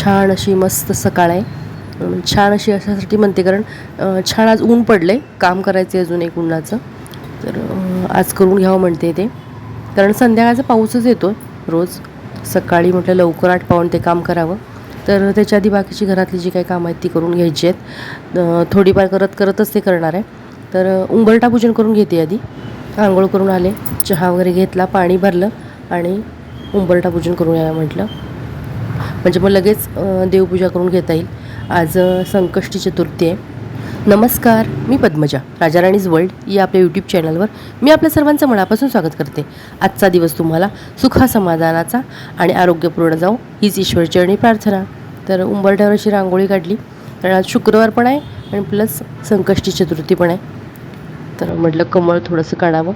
छान अशी मस्त सकाळ आहे. छान अशी अशासाठी म्हणते कारण छान आज ऊन पडलं आहे काम करायचं आहे अजून एक उन्हाचं. तर आज करून घ्यावं म्हणते ते. कारण संध्याकाळचा पाऊसच येतो रोज. सकाळी म्हटलं लवकर आठ पाहून ते काम करावं. तर त्याच्या आधी बाकीची घरातली जी काही कामं आहेत ती करून घ्यायची आहेत. थोडीफार करत करतच ते करणार आहे. तर उंबरटा पूजन करून घेते आधी. आंघोळ करून आले चहा वगैरे घेतला पाणी भरलं आणि उंबरटा पूजन करून यायला म्हटलं. म्हणजे मग लगेच देवपूजा करून घेता येईल. आज संकष्टी चतुर्थी आहे. नमस्कार मी पद्मजा राजाराणीज वर्ल्ड या आपल्या यूट्यूब चॅनलवर मी आपल्या सर्वांचं मनापासून स्वागत करते. आजचा दिवस तुम्हाला सुखा समाधानाचा आणि आरोग्यपूर्ण जाऊ हीच ईश्वरचरणी प्रार्थना. तर उंबरठ्यावर अशी रांगोळी काढली. कारण आज शुक्रवार पण आहे आणि प्लस संकष्टी चतुर्थी पण आहे. तर म्हटलं कमळ थोडंसं काढावं.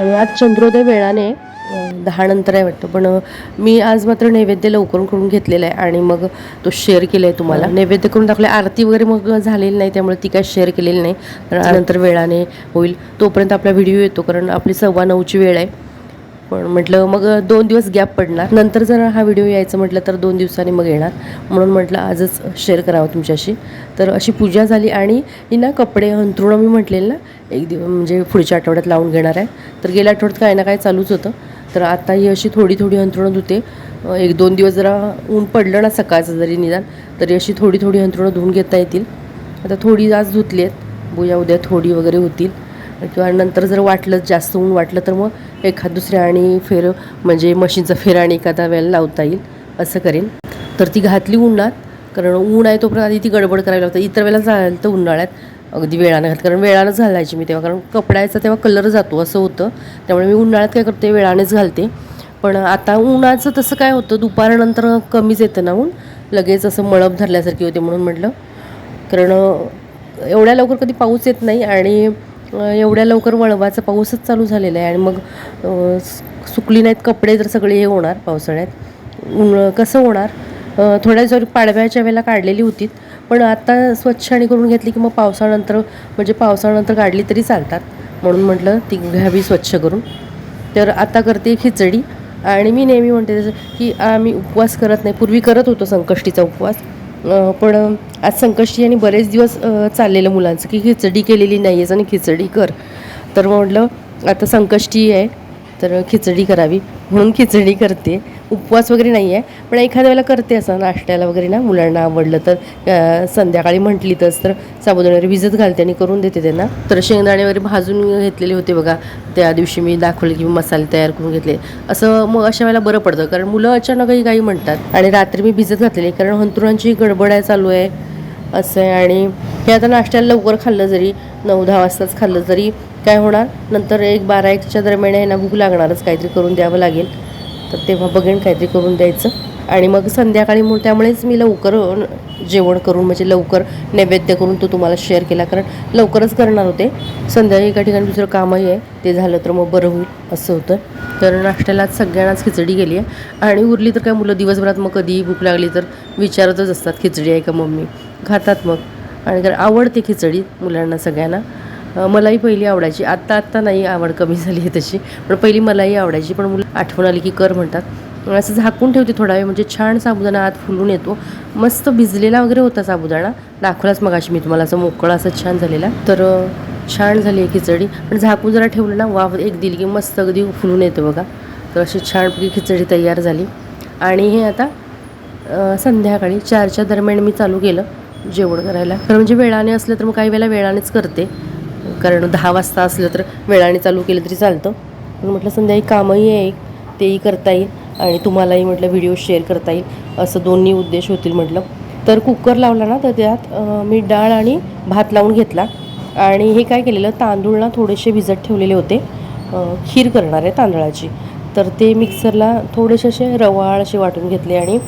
आणि आज चंद्रोदय वेळाने दहा नंतर आहे वाटतं. पण मी आज मात्र नैवेद्य लवकर करून घेतलेला आहे आणि मग तो शेअर केला आहे तुम्हाला नैवेद्य करून टाकले आरती वगैरे मग झालेली नाही त्यामुळे ती काय शेअर केलेली नाही. कारण नंतर वेळाने होईल. तोपर्यंत आपला व्हिडिओ येतो कारण आपली सव्वा नऊची वेळ आहे. पण म्हटलं मग दोन दिवस गॅप पडणार. नंतर जर हा व्हिडिओ यायचं म्हटलं तर दोन दिवसांनी मग येणार. म्हणून म्हटलं आजच शेअर करावं तुमच्याशी. तर अशी पूजा झाली आणि ही ना कपडे अंथरुणं मी म्हटलेलं ना एक दिवस म्हणजे पुढच्या आठवड्यात लावून घेणार आहे. तर गेल्या आठवड्यात काय ना काय चालूच होतं. तर आता ही अशी थोडी थोडी अंथरुणं धुते. एक दोन दिवस जरा ऊन पडलं ना सकाळचं जरी निदान तरी अशी थोडी थोडी अंथरुणं धुवून घेता येतील. आता थोडी आज धुतली आहेत. बुया उद्या थोडी वगैरे होतील. किंवा नंतर जर वाटलं जास्त ऊन वाटलं तर मग एखाद दुसऱ्या आणि फेर म्हणजे मशीनचा फेर आणि एखादा वेळेला लावता येईल असं करेन. तर ती घातली उन्हात कारण ऊन आहे तोपर्यंत आधी ती गडबड करायला लागतं इतर वेळेला झालं तर उन्हाळ्यात अगदी वेळानं घात कारण वेळानंच घालायची मी तेव्हा कारण कपड्याचा तेव्हा कलर जातो असं होतं. त्यामुळे मी उन्हाळ्यात काय करते वेळानेच घालते. पण आता उन्हाचं तसं काय होतं दुपारनंतर कमीच येतं ना ऊन. लगेच असं मळप धरल्यासारखी होते म्हणून म्हटलं. कारण एवढ्या लवकर कधी पाऊस येत नाही आणि एवढ्या लवकर वळवाचा पाऊसच चालू झालेला आहे. आणि मग सुकली नाहीत कपडे तर सगळे हे होणार पावसाळ्यात. कसं होणार? थोड्या जर पाडव्याच्या वेळेला काढलेली होती. पण आता स्वच्छ आणि करून घेतली की मग पावसानंतर म्हणजे पावसानंतर काढली तरी चालतात. म्हणून म्हटलं ती घ्यावी स्वच्छ करून. तर आता करते खिचडी. आणि मी नेहमी म्हणते जसं की आम्ही उपवास करत नाही. पूर्वी करत होतो संकष्टीचा उपवास. पण आज संकष्टी आणि बरेच दिवस चाललेलं मुलांचं की खिचडी केलेली नाही आहेस आणि खिचडी कर. तर म्हटलं आता संकष्टी आहे. तर खिचडी करावी म्हणून खिचडी करते. उपवास वगैरे नाही आहे पण एखाद्या वेळेला करते असं. नाश्त्याला वगैरे ना मुलांना आवडलं तर संध्याकाळी म्हटली तस तर साबुदाणे वगैरे भिजत घालते आणि करून देते त्यांना. तर शेंगदाणे वगैरे भाजून घेतलेले होते बघा. त्या दिवशी मी दाखवले की मसाले तयार करून घेतले. असं मग अशा वेळेला बरं पडतं कारण मुलं अचानकही काही म्हणतात. आणि रात्री मी भिजत घातलेली कारण हंतरुणांची गडबड आहे चालू आहे. असं आहे. आणि हे आता नाश्त्याला लवकर खाल्लं जरी नऊ दहा वाजताच खाल्लं तरी काय होणार. नंतर एक बारा एकच्या दरम्यान यांना भूक लागणारच काहीतरी करून द्यावं लागेल. तर तेव्हा बघेन काहीतरी करून द्यायचं. आणि मग संध्याकाळी म्हणून त्यामुळेच मी लवकर जेवण करून म्हणजे लवकर नैवेद्य करून तो तुम्हाला शेअर केला. कारण लवकरच करणार होते. संध्याकाळी एका ठिकाणी दुसरं कामही आहे. ते झालं तर मग बरं होईल असं होतं. तर नाश्त्याला आज सगळ्यांनाच खिचडी गेली आहे. आणि उरली तर काय मुलं दिवसभरात मग कधीही भूक लागली तर विचारतच असतात खिचडी आहे का मम्मी? खातात मग. आणि कारण आवडते खिचडी मुलांना सगळ्यांना. मलाही पहिली आवडायची. आत्ता आत्ता नाही आवड कमी झाली आहे तशी. पण पहिली मलाही आवडायची. पण मुलं आठवण आली की कर म्हणतात. असं झाकून ठेवते थोडा वेळ. म्हणजे छान साबुदाणा आत फुलून येतो. मस्त भिजलेला वगैरे होता साबुदाणा. दाखवलाच मग मी तुम्हाला. असं मोकळा असं छान झालेला. तर छान झाली आहे खिचडी. पण झाकून जरा ठेवलं ना वाफ एक दिली की मस्त अगदी फुलून येतं बघा. तर अशी छानपैकी खिचडी तयार झाली. आणि हे आता संध्याकाळी चारच्या दरम्यान मी चालू केलं. जेवण करायला. खरं म्हणजे वेळाने असलं तर मग काही वेळेला वेळानेच करते. कारण दहा वाजता असलं तर वेळाने चालू केलं तरी चालतं. पण म्हटलं संध्याकाळी कामही आहे तेही करता येईल आणि तुम्हालाही म्हटलं व्हिडिओ शेअर करता येईल. असं दोन्ही उद्देश होतील म्हटलं. तर कुकर लावला ना तर त्यात मी डाळ आणि भात लावून घेतला. आणि हे काय केलेलं तांदूळ ना थोडेसे भिजत ठेवलेले होते. खीर करणार आहे तांदळाची. तर ते मिक्सरला थोडेसे असे रवाळ असे वाटून घेतले आणि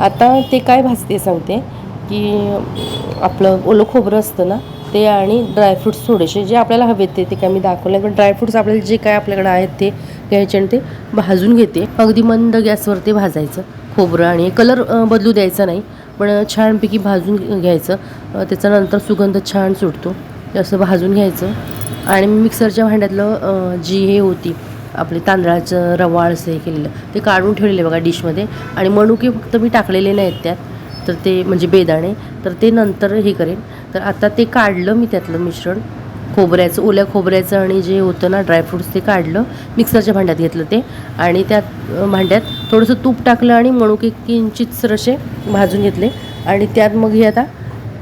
आता ते काय भाजते सांगते. की आपलं ओलं खोबरं असतं ना ते आणि ड्रायफ्रुट्स थोडेसे जे आपल्याला हवेत ते ते काय मी दाखवलं पण ड्रायफ्रुट्स आपल्याला जे काय आपल्याकडे आहेत ते घ्यायचे आणि ते भाजून घेते. अगदी मंद गॅसवर ते भाजायचं. खोबरं आणि कलर बदलू द्यायचा नाही पण छानपैकी भाजून घ्यायचं. त्याच्यानंतर सुगंध छान सुटतो. ते असं भाजून घ्यायचं. आणि मिक्सरच्या भांड्यातलं जी हे होती आपले तांदळाचं रवाळ असं हे केलेलं ते काढून ठेवलेलं बघा डिशमध्ये. आणि मणुके फक्त मी टाकलेले नाहीत त्यात. तर ते म्हणजे बेदाणे तर ते नंतर हे करेन. तर आता ते काढलं मी त्यातलं मिश्रण खोबऱ्याचं ओल्या खोबऱ्याचं आणि जे होतं ना ड्रायफ्रूट्स ते काढलं मिक्सरच्या भांड्यात घेतलं ते. आणि त्यात भांड्यात थोडंसं तूप टाकलं आणि मणुके किंचितच असे भाजून घेतले. आणि त्यात मग हे आता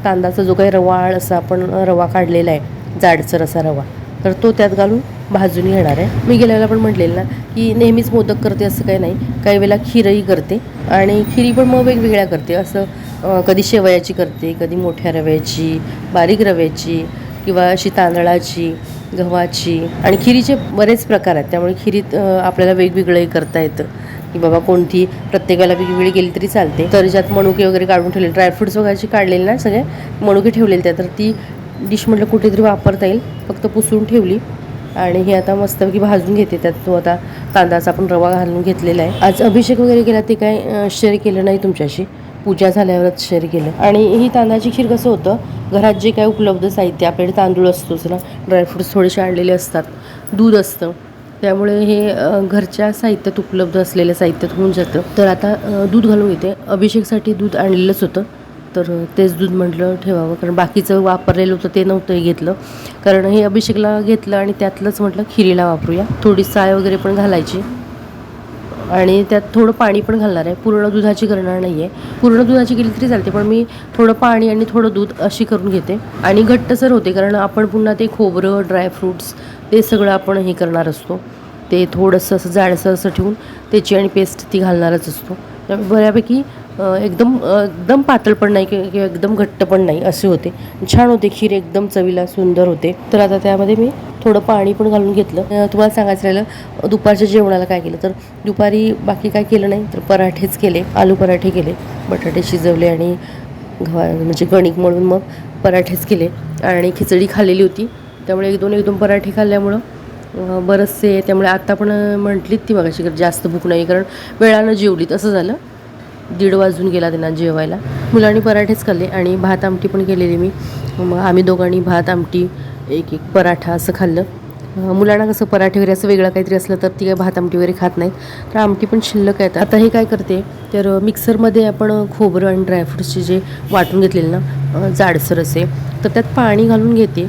तांदळाचा जो काही रवाळ असा आपण रवा काढलेला आहे जाडसर असा रवा तर तो त्यात घालून भाजून घेणार आहे. मी गेल्याला पण म्हटलेलं ना की नेहमीच मोदक करते असं काही नाही. काही वेळेला खीरही करते आणि खिरी पण मग वेगवेगळ्या करते. असं कधी शेवयाची करते कधी मोठ्या रव्याची बारीक रव्याची किंवा अशी तांदळाची गव्हाची आणि खिरीचे बरेच प्रकार आहेत. त्यामुळे खिरीत आपल्याला वेगवेगळंही करता येतं. की बाबा कोणती प्रत्येकाला वेगवेगळी गेली तरी चालते. तर ज्यात मणुके वगैरे काढून ठेवले ड्रायफ्रुट्स वगैरे काढलेले ना सगळे मणुके ठेवलेले त्या तर ती डिश म्हटलं कुठेतरी वापरता येईल. फक्त पुसून ठेवली. आणि हे आता मस्तपैकी भाजून घेते त्यात. तो आता तांदळाचा आपण रवा घालून घेतलेला आहे. आज अभिषेक वगैरे केला ते काय शेअर केलं नाही तुमच्याशी. पूजा झाल्यावरच शेअर केलं. आणि ही तांदळाची खीर कसं होतं? घरात जे काय उपलब्ध साहित्य आपल्याकडे तांदूळ असतोच ना. ड्रायफ्रुट्स थोडेसे आणलेले असतात. दूध असतं. त्यामुळे हे घरच्या साहित्यात उपलब्ध असलेल्या साहित्यात होऊन जातं. तर आता दूध घालून घेते अभिषेकसाठी दूध आणलेलंच होतं. तर तेच दूध म्हटलं ठेवावं. कारण बाकीचं वापरलेलं होतं ते नव्हतं घेतलं. कारण हे अभिषेकला घेतलं आणि त्यातलंच म्हटलं खिरीला वापरूया. थोडी साय वगैरे पण घालायची. आणि त्यात थोडं पाणी पण घालणार आहे. पूर्ण दुधाची करणार नाही आहे पूर्ण दुधाची केली तरी चालते पण मी थोडं पाणी आणि थोडं दूध अशी करून घेते. आणि घट्टसर होते कारण आपण पुन्हा ते खोबरं ड्रायफ्रूट्स ते सगळं आपण हे करणार असतो. ते थोडंसं असं जाडसं असं ठेवून त्याची आणि पेस्ट ती घालणारच असतो. त्यामुळे बऱ्यापैकी एकदम एकदम पातळ पण नाही किंवा एकदम घट्ट पण नाही असे होते. छान होते खीर एकदम चवीला सुंदर होते. तर आता त्यामध्ये मी थोडं पाणी पण घालून घेतलं. तुम्हाला सांगायचं राहिलं दुपारच्या जेवणाला काय केलं? तर दुपारी बाकी काय केलं नाही तर पराठेच केले. आलू पराठे केले बटाटे शिजवले आणि गव्हा म्हणजे गणिक म्हणून मग पराठेच केले. आणि खिचडी खाल्लेली होती. त्यामुळे एक दोन एक दोन पराठे खाल्ल्यामुळं बरंचसे त्यामुळे आता पण म्हटलीत ती मगाशी जास्त भूक नाही कारण वेळानं जेवलीत असं झालं. दीड वाजून गेला त्यांना जेवायला. मुलांनी पराठेच खाल्ले आणि भात आमटी पण केलेली मी. मग आम्ही दोघांनी भात आमटी एक एक पराठा असं खाल्लं. मुलांना कसं पराठे वगैरे असं वेगळं काहीतरी असलं तर ती काय भात आमटी वगैरे खात नाहीत. तर आमटी पण शिल्लक आहेत आता. हे काय करते तर मिक्सरमध्ये आपण खोबरं आणि ड्रायफ्रुट्सचे जे वाटून घेतलेले ना जाडसर असे तर त्यात पाणी घालून घेते.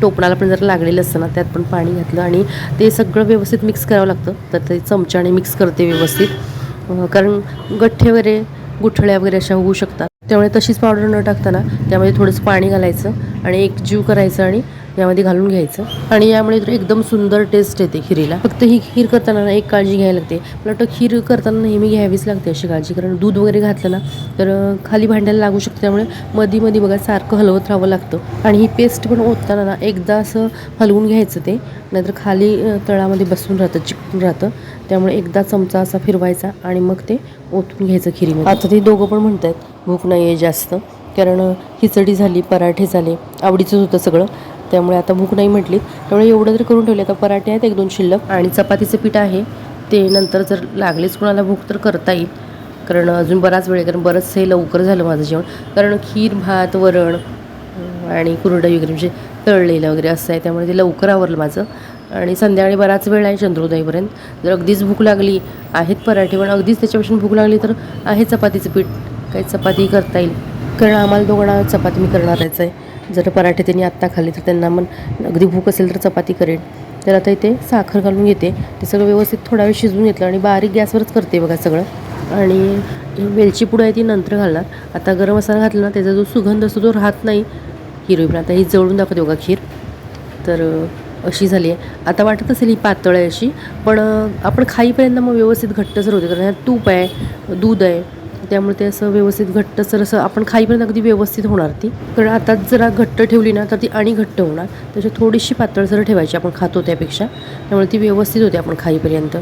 टोपणाला पण जर लागलेलं असतं ना त्यात पण पाणी घातलं आणि ते सगळं व्यवस्थित मिक्स करावं लागतं. तर ते चमच्याने मिक्स करते व्यवस्थित. कारण गठ्ठे वगैरे गुठळ्या वगैरे अशा होऊ शकतात. त्यामुळे तशीच पावडर न टाकताना त्यामध्ये थोडंसं पाणी घालायचं आणि एक जीव करायचं आणि यामध्ये घालून घ्यायचं. आणि यामुळे तर एकदम सुंदर टेस्ट येते खिरीला. फक्त ही खीर करताना एक काळजी घ्यायला लागते. मला वाटतं खीर करताना नेहमी घ्यावीच लागते अशी काळजी. कारण दूध वगैरे घातलं ना तर खाली भांड्याला लागू शकते. त्यामुळे मधी मधी बघा सारखं हलवत राहावं लागतं. आणि ही पेस्ट पण ओतताना ना एकदा असं हलवून घ्यायचं ते. नाहीतर खाली तळामध्ये बसून राहतं चिकटून राहतं. त्यामुळे एकदा चमचा असा फिरवायचा आणि मग ते ओतून घ्यायचं खिरीमध्ये. आता ते दोघं पण म्हणत आहेत भूक नाही आहे जास्त. कारण खिचडी झाली पराठे झाले आवडीचंच होतं सगळं. त्यामुळे आता भूक नाही म्हटली. त्यामुळे एवढं तरी करून ठेवले आता पराठे आहेत एक दोन शिल्लक आणि चपातीचं पीठ आहे. ते नंतर जर लागलेच कोणाला भूक तर करता येईल. कारण अजून बराच वेळ आहे कारण बरंचसं हे लवकर झालं माझं जेवण. कारण खीर भात वरण आणि कुरडई वगैरे म्हणजे तळलेलं वगैरे असं आहे. त्यामुळे ते लवकर आवरलं माझं. आणि संध्याकाळी बराच वेळ आहे चंद्रोदयपर्यंत. जर अगदीच भूक लागली आहेत पराठे पण अगदीच त्याच्यापासून भूक लागली तर आहे चपातीचं पीठ. काही चपाती करता येईल. कारण आम्हाला दोघांना चपाती मी करणारच आहे. जर पराठे त्यांनी आत्ता खाल्ले तर त्यांना मग अगदी भूक असेल तर चपाती करेन. तर आता इथे साखर घालून घेते. ते सगळं व्यवस्थित थोडा वेळ शिजवून घेतलं आणि बारीक गॅसवरच करते बघा सगळं. आणि वेलची पुढं आहे ती नंतर घालणार. आता गरम मसाला घातला ना त्याचा जो सुगंध असतो तो राहत नाही हिरवी. आता ही जळून दाखवते बघा खीर. तर अशी झाली आहे. आता वाटत असेल ही पातळ आहे अशी पण आपण खाईपर्यंत मग व्यवस्थित घट्टसर होते. कारण ह्यात तूप आहे दूध आहे त्यामुळे ते असं व्यवस्थित घट्ट सर असं आपण खाईपर्यंत अगदी व्यवस्थित होणार ती. कारण आता जरा घट्ट ठेवली ना तर ती आणि घट्ट होणार. त्याची थोडीशी पातळसर ठेवायची आपण खातो त्यापेक्षा. त्यामुळे ती व्यवस्थित होते आपण खाईपर्यंत.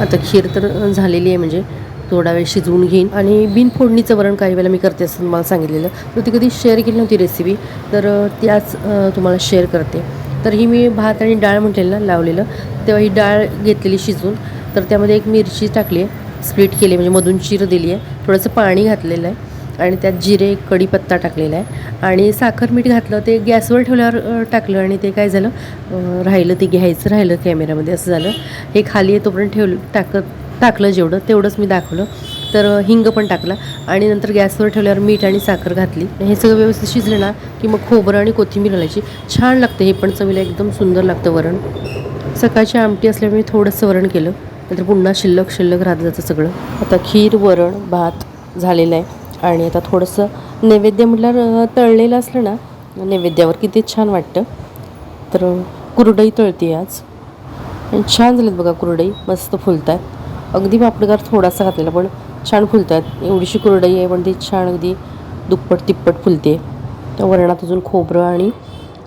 आता खीर तर झालेली आहे म्हणजे थोडा वेळ शिजवून घेईन. आणि बिन फोडणीचं वरण काही वेळेला मी करते असं तुम्हाला सांगितलेलं. तर ती कधी शेअर केली नव्हती रेसिपी तर त्याच तुम्हाला शेअर करते. तर ही मी भात आणि डाळ म्हटलेलं ना लावलेलं. तेव्हा ही डाळ घेतलेली शिजून तर त्यामध्ये एक मिरची टाकली आहे. स्प्लिट केली म्हणजे मधून चिर दिली आहे. थोडंसं पाणी घातलेलं आहे आणि त्यात जिरे कढीपत्ता टाकलेला आहे. आणि साखर मीठ घातलं ते गॅसवर ठेवल्यावर टाकलं आणि ते काय झालं राहिलं ते घ्यायचं राहिलं कॅमेऱ्यामध्ये असं झालं. हे खाली आहे तोपर्यंत ठेवलं टाकत टाकलं जेवढं तेवढंच मी दाखवलं. तर हिंग पण टाकला आणि नंतर गॅसवर ठेवल्यावर मीठ आणि साखर घातली. हे सगळं व्यवस्थित शिजलं ना की मग खोबरं आणि कोथिंबीर घालायची. छान लागतं हे पण चवीला एकदम सुंदर लागतं वरण. सकाळची आमटी असल्यामुळे थोडंसं वरण केलं. नंतर पुन्हा शिल्लक शिल्लक राहत जातं सगळं. आता खीर वरण भात झालेलं आहे. आणि आता थोडंसं नैवेद्य म्हटल्यावर तळलेलं असलं ना नैवेद्यावर किती छान वाटतं. तर कुरडई तळते आज. छान झालेत बघा कुरडई मस्त फुलत आहेत अगदी पापडगार थोडासा घातलेला पण छान फुलत आहेत एवढीशी कुरडई आहे पण ती छान अगदी दुप्पट तिप्पट फुलते. त्या वरणात अजून खोबरं आणि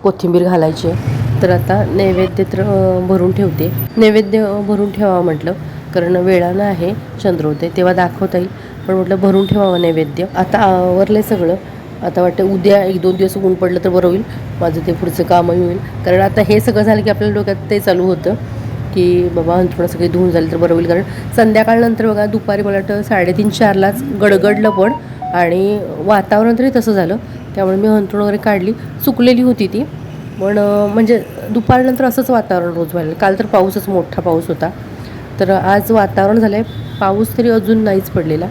कोथिंबीर घालायची आहे. तर आता नैवेद्य तर भरून ठेवते. नैवेद्य भरून ठेवावं म्हटलं कारण वेळानं आहे चंद्रोदय तेव्हा दाखवता येईल. पण म्हटलं भरून ठेवावं नैवेद्य. आता आवरलं सगळं. आता वाटतं उद्या एक दोन दिवस ऊन पडलं तर बरं होईल. माझं ते पुढचं कामही होईल. कारण आता हे सगळं झालं की आपल्या डोक्यात ते चालू होतं की बाबा थोडं सगळी धुवून झाली तर बरं होईल. कारण संध्याकाळनंतर बघा दुपारी मला वाटतं साडेतीन चारलाच गडगडलं पण आणि वातावरण तरी तसं झालं. त्यामुळे मी हंतरून वगैरे काढली. सुकलेली होती ती. पण म्हणजे दुपारनंतर असंच वातावरण रोज व्हायला काल तर पाऊसच मोठा पाऊस होता. तर आज वातावरण झालं आहे पाऊस तरी अजून नाहीच पडलेला.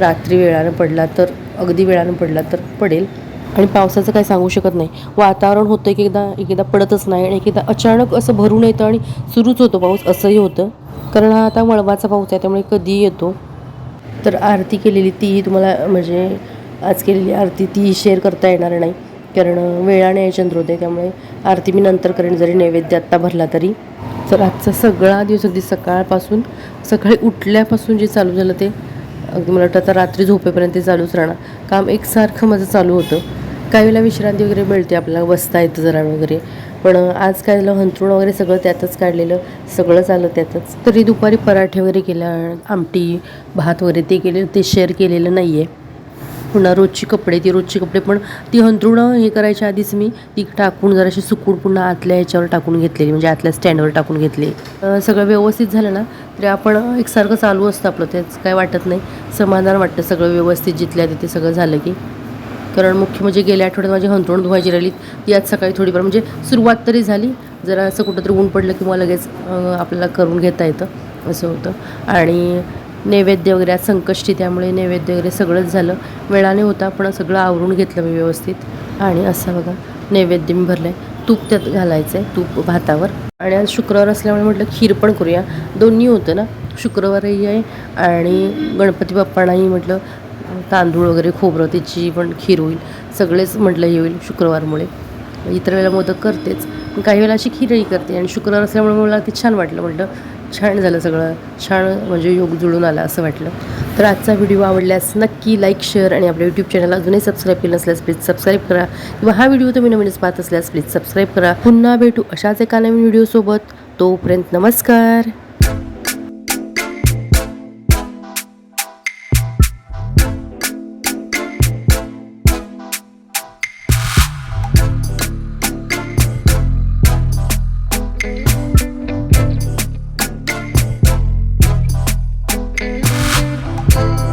रात्री वेळानं पडला तर अगदी वेळानं पडला तर पडेल. आणि पावसाचं काही सांगू शकत नाही. वातावरण होतं एक एकदा एक एकदा पडतच नाही आणि एक एकदा अचानक असं भरून येतं आणि सुरूच होतं पाऊस असंही होतं. कारण हा आता वळवाचा पाऊस आहे त्यामुळे कधीही येतो. तर आरती केलेली तीही तुम्हाला म्हणजे आज केलेली आरती ती शेअर करता येणार नाही. कारण वेळाने आहे चंद्रोदय त्यामुळे आरती मी नंतर करेन जरी नैवेद्य आत्ता भरला तरी. तर आजचा सगळा दिवस अगदी सकाळपासून सकाळी उठल्यापासून जे चालू झालं ते अगदी मला वाटतं आता रात्री झोपेपर्यंत ते चालूच राहणार. काम एकसारखं माझं चालू होतं. काही वेळेला विश्रांती वगैरे मिळते आपल्याला बसता येतं जरा वगैरे. पण आज काय झालं हंतरुण वगैरे सगळं त्यातच काढलेलं सगळं आलं त्यातच. तरी दुपारी पराठे वगैरे केल्या आमटी भात वगैरे ते केले ते शेअर केलेलं नाही आहे पुन्हा रोजची कपडे ती रोजची कपडे पण ती हंतरुणं हे करायच्या आधीच मी ती टाकून जराशी सुकून पुन्हा आतल्या ह्याच्यावर टाकून घेतलेली म्हणजे आतल्या स्टँडवर टाकून घेतली. सगळं व्यवस्थित झालं ना तरी आपण एकसारखं चालू असतं आपलं त्याच काय वाटत नाही. समाधान वाटतं सगळं व्यवस्थित जिथल्या तिथे सगळं झालं की. कारण मुख्य म्हणजे गेल्या आठवड्यात माझी हंतरुण धुवायची राहिली ती आज सकाळी थोडीफार म्हणजे सुरुवात तरी झाली जरा असं कुठंतरी ऊन पडलं की लगेच आपल्याला करून घेता येतं असं होतं. आणि नैवेद्य वगैरे आज संकष्टी त्यामुळे नैवेद्य वगैरे सगळंच झालं. वेळाने होता पण सगळं आवरून घेतलं मी व्यवस्थित. आणि असं बघा नैवेद्य मी भरलं आहे तूप त्यात घालायचं आहे तूप भातावर. आणि आज शुक्रवार असल्यामुळे म्हटलं खीर पण करूया. दोन्ही होतं ना? शुक्रवारही आहे आणि गणपती बाप्पांनाही म्हटलं तांदूळ वगैरे खोबरं त्याची पण खीर होईल. सगळेच म्हटलं हे होईल शुक्रवारमुळे. इतर वेळेला मोदक करतेच. काही वेळेला अशी खीरही करते. आणि शुक्रवार असल्यामुळे मला ते छान वाटलं म्हटलं. छान झालं सगळं. छान म्हणजे योग जुळून आला असं वाटलं. तर आजचा व्हिडिओ आवडल्यास नक्की लाईक शेअर आणि आपल्या यूट्यूब चॅनल अजूनही सबस्क्राईब केलं नसल्यास प्लीज सबस्क्राईब करा. किंवा हा व्हिडिओ तुम्ही नवीनच पाहत असल्यास प्लीज सबस्क्राईब करा. पुन्हा भेटू अशाच एका नवीन व्हिडिओसोबत तोपर्यंत नमस्कार.